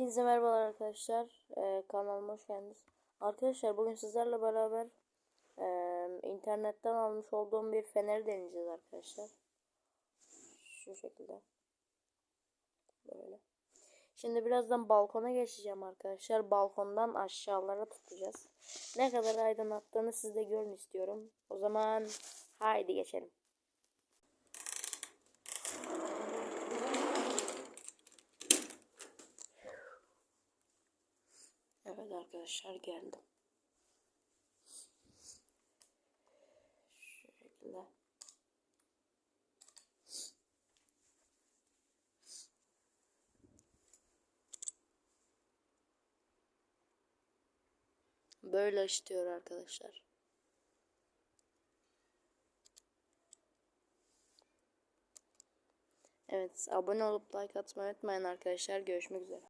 Hepinize merhabalar arkadaşlar. Ee, kanalıma hoş geldiniz. Arkadaşlar bugün sizlerle beraber e, internetten almış olduğum bir feneri deneyeceğiz arkadaşlar. Şu şekilde. Böyle. Şimdi birazdan balkona geçeceğim arkadaşlar. Balkondan aşağılara tutacağız. Ne kadar aydınlattığını siz de görün istiyorum. O zaman haydi geçelim. Evet arkadaşlar geldim. Şu. Böyle ışıtıyor arkadaşlar. Evet abone olup like atmayı unutmayın arkadaşlar. Görüşmek üzere.